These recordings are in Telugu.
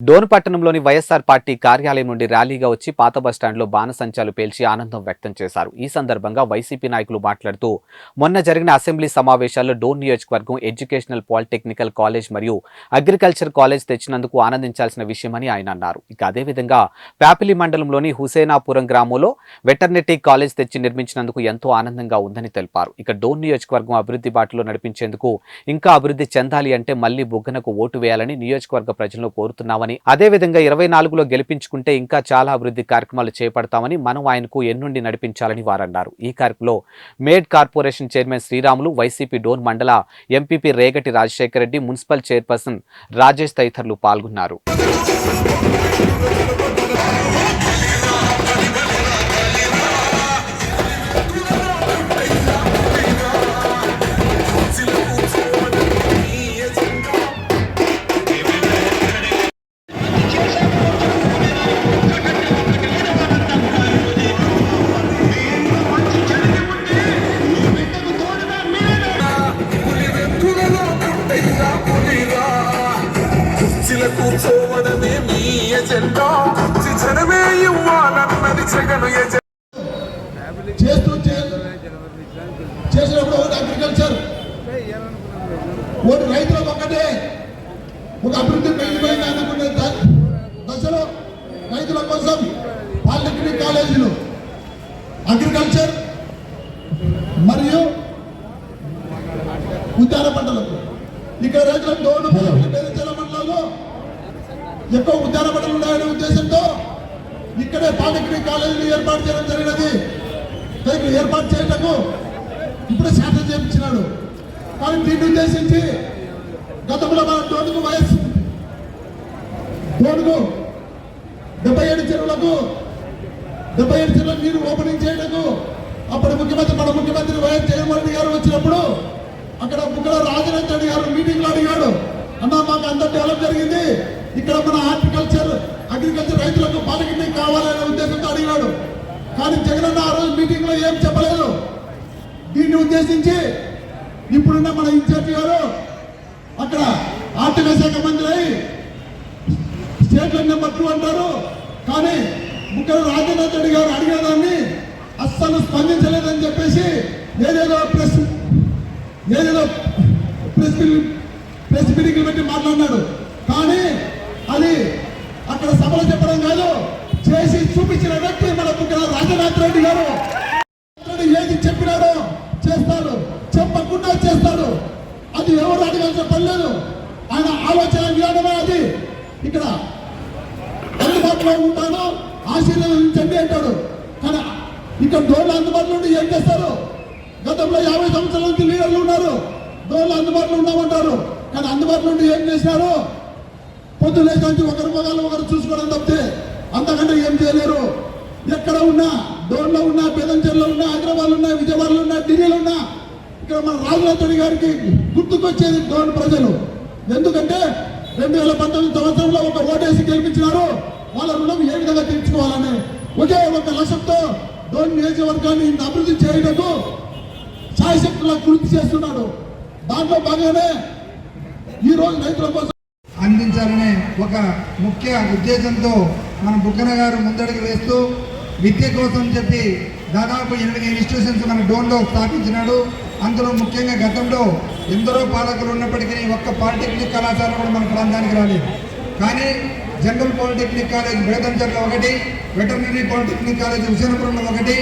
డోన్ పట్టణంలోని వైఎస్ఆర్ పార్టీ కార్యాలయం నుండి ర్యాలీగా వచ్చి పాత బస్టాండ్లో బాణసంచాలు పేల్చి ఆనందం వ్యక్తం చేశారు. ఈ సందర్భంగా వైసీపీ నాయకులు మాట్లాడుతూ మొన్న జరిగిన అసెంబ్లీ సమావేశాల్లో డోన్ నియోజకవర్గం ఎడ్యుకేషనల్ పాలిటెక్నికల్ కాలేజ్ మరియు అగ్రికల్చర్ కాలేజ్ తెచ్చినందుకు ఆనందించాల్సిన విషయమని ఆయన అన్నారు. ఇక అదేవిధంగా ప్యాపిలి మండలంలోని హుసేనాపురం గ్రామంలో వెటర్నరీ కాలేజ్ తెచ్చి నిర్మించినందుకు ఎంతో ఆనందంగా ఉందని తెలిపారు. ఇక డోన్ నియోజకవర్గం అభివృద్ధి బాటలో నడిపించేందుకు ఇంకా అభివృద్ధి చెందాలి అంటే మళ్ళీ బుగ్గనకు ఓటు వేయాలని నియోజకవర్గ ప్రజలను కోరుతున్నామని అదేవిధంగా ఇరవై నాలుగులో గెలిపించుకుంటే ఇంకా చాలా అభివృద్ధి కార్యక్రమాలు చేపడతామని మనం ఆయనకు ఎన్నుండి నడిపించాలని వారన్నారు. ఈ కార్యక్రమంలో మేడ్ corporation chairman Sriramulu YCP Dhone మండల MPP Regati Rajasekhara Reddy municipal chairperson Rajesh తదితరులు పాల్గొన్నారు. కుర్చీల కూర్చోవడమే మీ ఎజెండా. జనమే ఇవ్వాలన్నది జగన్ చేస్తూ చేసినప్పుడు ఒకటి అగ్రికల్చర్. ఒకటి రైతులకు ఒక్కటే ఒక అభివృద్ధి పెరిగిపోయింది అనుకునే దశలో రైతుల కోసం పాలిటెక్నిక్ కాలేజీలు అగ్రికల్చర్ మరియు ఉద్యాన పంటలకు ఇక్కడ రైతులకు డోను ఎక్కువ ఉద్యాన ఉండాలనే ఉన్నాయనే ఉద్దేశంతో ఇక్కడే పాలిటెక్నిక్ కాలేజీని ఏర్పాటు చేయడం జరిగినది. దీన్ని ఏర్పాటు చేయటము ఇప్పుడే శాంతం చేయించినాడు. కానీ దీన్ని ఉద్దేశించి గతంలో మన డోనుకు వయస్సు డోనుకు డెబ్బై ఏడు చెరువులకు డెబ్బై ఏడు చెరువులకు నీరు ఓపెనింగ్ చేయటకు అప్పుడు ముఖ్యమంత్రి మన ముఖ్యమంత్రి వైఎస్ జగన్మోహన్ గారు వచ్చినప్పుడు అక్కడ ముగ్గురు రాజనాథ్ రెడ్డి గారు మీటింగ్లో అడిగాడు. అన్న మాకు అంత డెవలప్ జరిగింది. ఇక్కడ మన హార్టికల్చర్ అగ్రికల్చర్ రైతులకు పాలకిండి కావాలనే ఉద్దేశంతో అడిగాడు. కానీ జగనన్న ఆ రోజు మీటింగ్లో ఏం చెప్పలేదు. దీన్ని ఉద్దేశించి ఇప్పుడున్న మన ఇన్ఛార్జి గారు అక్కడ ఆర్థిక శాఖ మంత్రి అయి స్టేట్ నెంబర్ టూ అంటారు. కానీ ముఖ్యంగా రాజేంద్ర రెడ్డి గారు అడిగేదాన్ని అస్సలు స్పందించలేదని చెప్పేసి ఏదేదో ప్రెస్ ఏదేదో ప్రెస్ బిల్ ప్రెస్ మీటింగ్లు పెట్టి మాట్లాడినాడు. కానీ అది అక్కడ సభలు చెప్పడం కాదు. చేసి చూపించిన వ్యక్తి మన రాజనాథ్ రెడ్డి గారు. ఏది చెప్పినాడో చేస్తాడు. చెప్పకుండా చేస్తాడు. అది ఎవరు అడగాల్సిన పని లేదు. ఆయన ఆలోచన విధానమే అది. ఇక్కడ అందుబాటులో ఉంటాను. ఆశీర్వదించండి అంటాడు. కానీ ఇక్కడ డోర్లు అందుబాటులో ఉండి ఏం చేస్తారు? గతంలో యాభై సంవత్సరాల నుంచి లీడర్లు ఉన్నారు. డోర్లు అందుబాటులో ఉన్నామంటారు కానీ అందుబాటులో ఉండి ఏం చేసినారు పొద్దు లేచి ఒకరి మొగాలు ఒకరు చూసుకోవడం తప్పితే అంతకంటే ఏం చేయలేరు. ఎక్కడ ఉన్నా డోన్లో ఉన్నా బేదంచెర్లో ఉన్నా హైదరాబాద్ ఉన్నా విజయవాడలో ఉన్నా ఢిల్లీలో ఉన్నా ఇక్కడ మన రాజులతోడి గారికి గుర్తుకొచ్చేది డోన్ ప్రజలు. ఎందుకంటే రెండు వేల పంతొమ్మిది సంవత్సరంలో ఒక ఓటేసి గెలిపించినారు. వాళ్ళ రుణం ఏ విధంగా తీర్చుకోవాలని ఒకే ఒక లక్ష్యంతో డోన్ నియోజకవర్గాన్ని ఇంత అభివృద్ధి చేయటకు సాయశక్తులకు కృషి చేస్తున్నాడు. దాంట్లో భాగంగానే ఈ రోజు రైతుల కోసం అందించాలనే ఒక ముఖ్య ఉద్దేశంతో మన బుగ్గన గారు ముందడుగు వేస్తూ విద్య కోసం చెప్పి దాదాపు ఎనిమిది ఇన్స్టిట్యూషన్స్ మన డోన్లో స్థాపించినాడు. అందులో ముఖ్యంగా గతంలో ఎందరో పాలకులు ఉన్నప్పటికీ ఒక్క పాలిటెక్నిక్ కళాశాల కూడా మన ప్రాంతానికి రాలేదు. కానీ జనరల్ పాలిటెక్నిక్ కాలేజ్ బేదంచర్లో ఒకటి వెటర్నరీ పాలిటెక్నిక్ కాలేజ్ హుసేనపురంలో ఒకటి.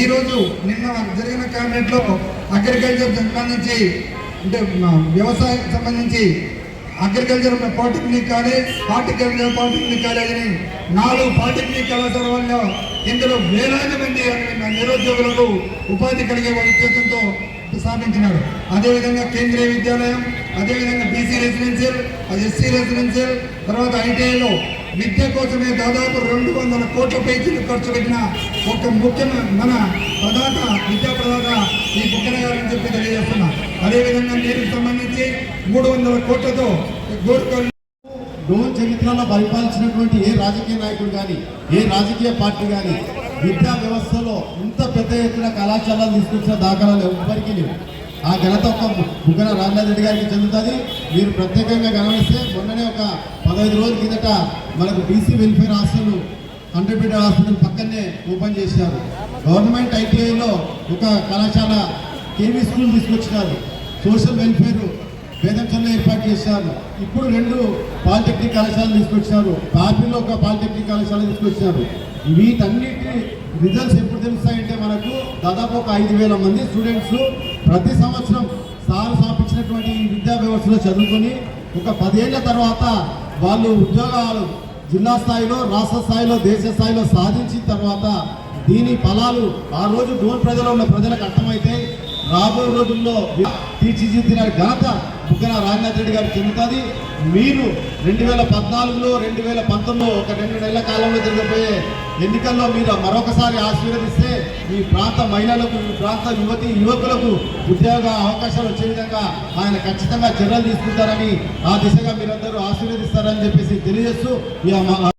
ఈరోజు నిన్న జరిగిన క్యాబినెట్లో అగ్రికల్చర్ సంబంధించి అంటే వ్యవసాయం సంబంధించి agriculture polytechnic college horticulture polytechnic కాలేజీని అని నాలుగు పాలిటెక్నిక్ కళాశాల వల్ల ఇందులో వేలాది మంది నిరుద్యోగులకు ఉపాధి కలిగే ఉద్దేశంతో స్థాపించినాడు అదేవిధంగా కేంద్రీయ విద్యాలయం అదేవిధంగా బీసీ రెసిడెన్షియల్ అది ఎస్సీ రెసిడెన్షియల్ తర్వాత ఐటీఐలో విద్య కోసమే దాదాపు రెండు వందల కోట్ల పైసలు ఖర్చు పెట్టిన ఒక ముఖ్యమైన మన ప్రధాన విద్యా ప్రధాన ఈ బుక్కన గారని చెప్పి తెలియజేస్తున్నా. అదేవిధంగా నీరుకు సంబంధించి మూడు వందల కోట్లతో గోరుకల్ డోన్ చరిత్రలో పరిపాలించినటువంటి ఏ రాజకీయ నాయకుడు కానీ ఏ రాజకీయ పార్టీ కానీ విద్యా వ్యవస్థలో ఇంత పెద్ద ఎత్తున కళాశాలలు తీసుకొచ్చిన దాఖలాలు ఎవ్వరికీ లేవు. ఆ ఘనత ఒక బుగ్గన రాజనాథ్ గారికి చెందుతుంది. మీరు ప్రత్యేకంగా గమనిస్తే మొన్ననే ఒక పదహైదు రోజుల కిందట మనకు BC welfare hostel hundred hospital పక్కనే ఓపెన్ చేశారు గవర్నమెంట్ ఐటీఐలో ఒక కళాశాల కేవీ స్కూల్ తీసుకొచ్చినారు. సోషల్ వెల్ఫేర్ వేదంచంలో ఏర్పాటు చేశారు. ఇప్పుడు రెండు పాలిటెక్నిక్ కళాశాలలు తీసుకొచ్చారు. కాపీలో ఒక పాలిటెక్నిక్ కళాశాల తీసుకొచ్చారు. వీటన్నిటి రిజల్ట్స్ ఎప్పుడు తెలుస్తాయంటే మనకు దాదాపు ఒక ఐదు వేల మంది స్టూడెంట్స్ ప్రతి సంవత్సరం సార్ స్థాపించినటువంటి ఈ విద్యా వ్యవస్థలో చదువుకొని ఒక పదేళ్ళ తర్వాత వాళ్ళు ఉద్యోగాలు జిల్లా స్థాయిలో రాష్ట్ర స్థాయిలో దేశ స్థాయిలో సాధించిన తర్వాత దీని ఫలాలు ఆ రోజు డోన్ ప్రజలు ఉన్న ప్రజలకు అర్థమైతే రాబోయే రోజుల్లో తీర్చిదిద్దిన ఘనత బుగ్గన రాజనాథ్ రెడ్డి గారికి చెందుతుంది. మీరు రెండు వేల పద్నాలుగులో రెండు వేల పంతొమ్మిదిలో ఒక రెండు నెలల కాలంలో జరగబోయే ఎన్నికల్లో మీరు మరొకసారి ఆశీర్వదిస్తే ఈ ప్రాంత మహిళలకు ఈ ప్రాంత యువతి యువకులకు ఉద్యోగ అవకాశాలు వచ్చే విధంగా ఆయన ఖచ్చితంగా చర్యలు తీసుకుంటారని ఆ దిశగా మీరందరూ ఆశీర్వదిస్తారని చెప్పేసి తెలియజేస్తూ